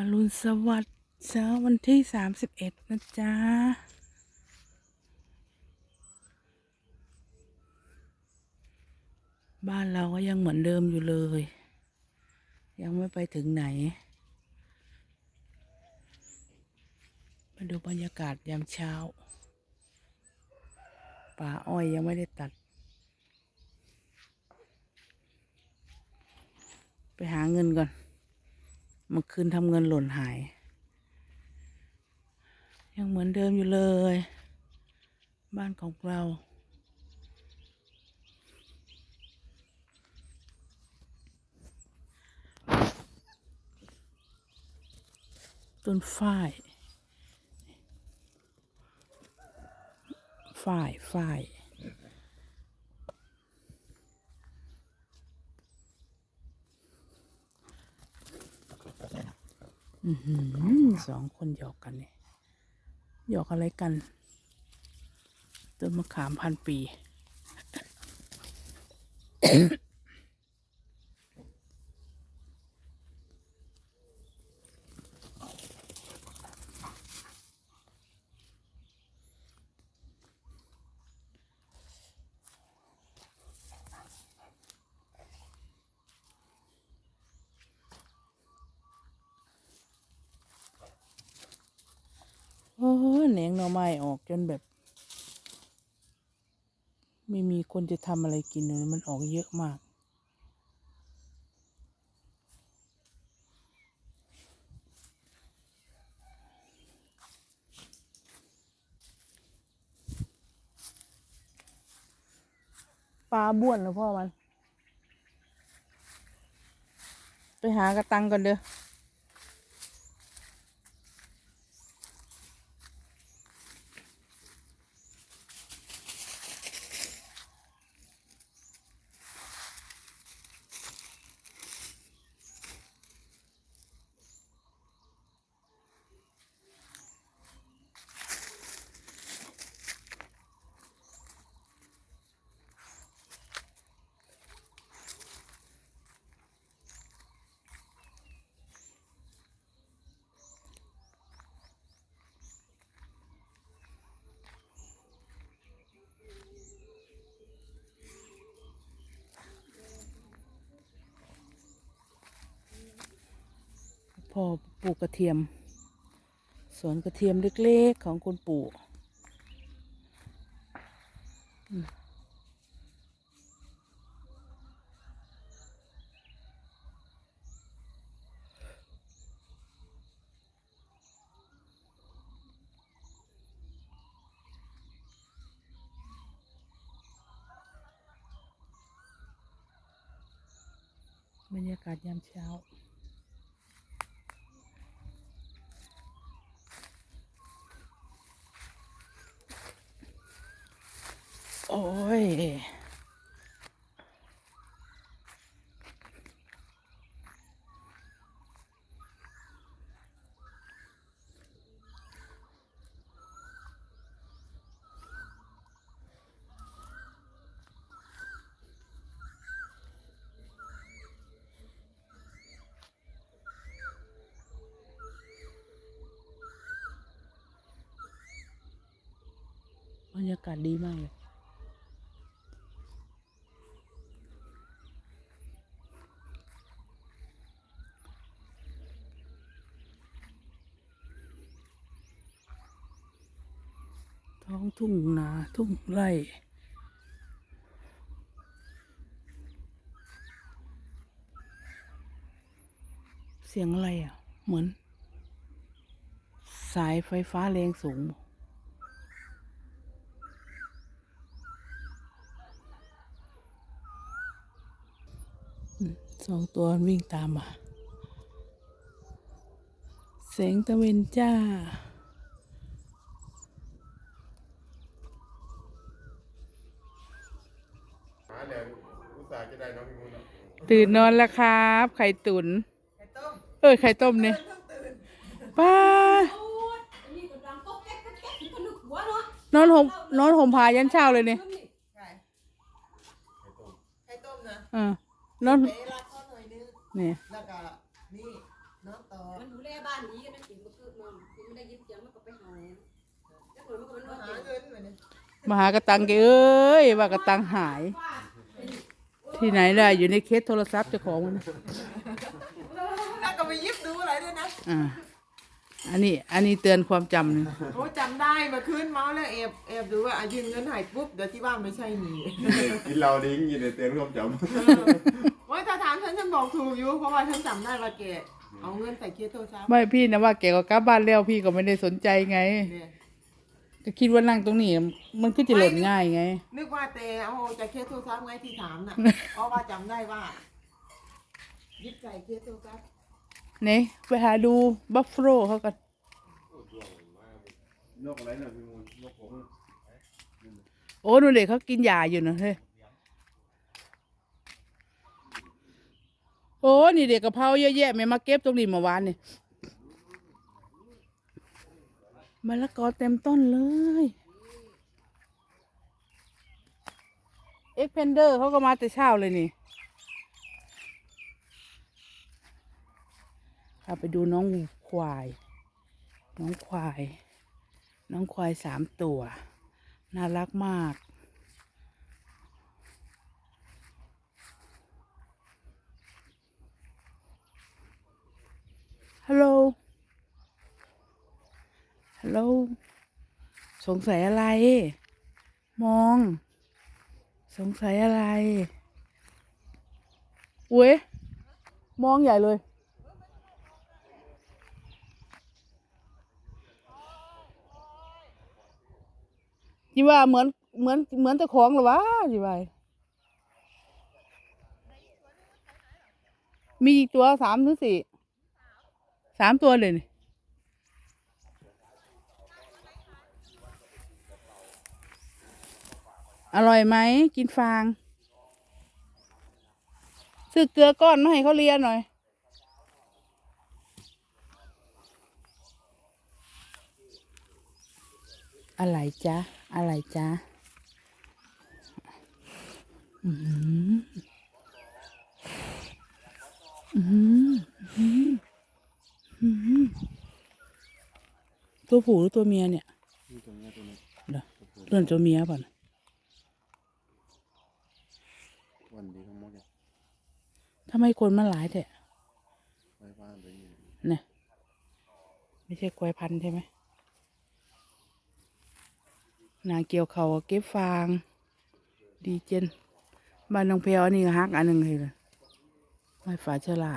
อรุณสวัสดิ์เช้าวันที่สามสิบเอ็ดนะจ๊ะ บ้านเราก็ยังเหมือนเดิมอยู่เลย ยังไม่ไปถึงไหน มาดูบรรยากาศยามเช้า ป่าอ้อยยังไม่ได้ตัด ไปหาเงินก่อน เมื่อคืนทำเงินหล่นหาย ยังเหมือนเดิมอยู่เลย บ้านของเรา ต้นฝ้ายฝ้ายฝ้าย อือหือ สองคนหยอกกันเนี่ยหยอกอะไรกันต้นมะขามพันปี โอ้ย แหนงหน่อไม้ออกจนแบบ ไม่มีคนจะทำอะไรกินเลยมันออกเยอะมาก ปลาบ้วนแล้วพ่อมัน ไปหากระตังก่อนเด้อ อปลูกกระเทียม สวนกระเทียมเล็กๆของคุณปู่บรรยากาศยามเช้า โอ้ย บรรยากาศดีมากเลย องทุ่งนาทุ่งไร่เสียงอะไรอะ เหมือน สายไฟฟ้าแรงสูง สองตัววิ่งตามมาแสงตะเวนจ้า หาเนี่ยอุตส่าห์จะได้น้องพี่มูลอะ ตื่นนอนแล้วครับ ไข่ตุนไข่ต้มเอ้ยไข่ต้มเนี่ยเพิ่งตื่นป้าโอ้ยอันนี้กำลังก็แก๊กแก๊กแก๊กก็นึกหัวเนาะนอนห่มนอนห่มผ้ายันเช้าเลยเนี่ยใช่ไข่ต้มไข่ต้มนะเออนอนเตะรัดเขาหน่อยนึงเนี่ยแล้วก็นี่นเนาะต่อมันดูแลบ้านนี้ก็นั่นกินก็คือมันมันได้ยินเสียงมันก็ไปหาแล้วคนมันก็มันมาว่าหาเงินมาเนี่ยมาหากระตังแกเอ้ยว่ากระตังหาย ที่ไหนล่ะ อยู่ในเคสโทรศัพท์เจ้าของมันนะแล้วก็ไปยิบดูอะไรด้วยนะอ่าอันนี้ อันนี้เตือนความจำหนึ่งโอ้จำได้เมาคืนเมาแล้วแอบแอบดูว่าอายืมเงินหายปุ๊บเดี๋ยวที่บ้านไม่ใช่หนีกินเราดิ้งยินในเตือนความจว่าถ้าถามฉันฉันบอกถูกอยู่เพราะว่าฉันจำได้ว่าแกเอาเงินใส่เคสโทรศัพท์ไม่พี่นะว่าแกก็กลับบ้านแล้วพี่ก็ไม่ได้สนใจไง เนี่ย ก็คิดว่านั่งตรงนี้ มันก็จะหล่นง่ายไง นึกว่าแต่เอาจากเคสโทรศัพท์ไงที่ถามน่ะ เพราะว่าจำได้ว่ายิบใส่เคสโทรศัพท์เนี่ยไปหาดูบัฟฟ l o เขากันำนกอะไรนะพี่มูนนกผมโอ้หนูเด็กเขากินยาอยู่นะเฮ้ยโอ้นี่เด็กกะเพราเยอะแยะแม่มาเก็บตรงนี้เมื่อวานนี่ มะละกอเต็มต้นเลย เอ็กเพนเดอร์เขาก็มาแต่เช้าเลยนี่เอาไปดูน้องควาย น้องควาย น้องควายสามตัว น่ารักมากฮัลโหล ฮัลโหลสงสัยอะไร มอง สงสัยอะไรเว้ยมองใหญ่เลยยี่ว่าเหมือนเหมือนเหมือนตะของหรอวะยี่ว่ามีอีกตัวสามถึงสี่สามตัวเลยนี่ อร่อยไหมกินฟางซื้อเกลือก้อนมาให้เขาเลียหน่อย อะไรจ๊ะ อะไรจ๊ะอืมอืมอืมอืมตัวผู้หรือตัวเมียเนี่ยตัวนี้ตัวเดี๋ยเรื่องตัวเมียป่ะนะ วันดีทั้งหมดเลยทำไมคนมันหลายแต่ไว้บ้านไปนี่เนี่ยไม่ใช่กล้วยพันธุ์ใช่ไหมนาเกี่ยวเขาก็เก็บฟาง ดีเจนบ้านน้องเพลอันนี้ก็ฮักอันหนึ่งเลยล่ะไม้ฝาเชอลา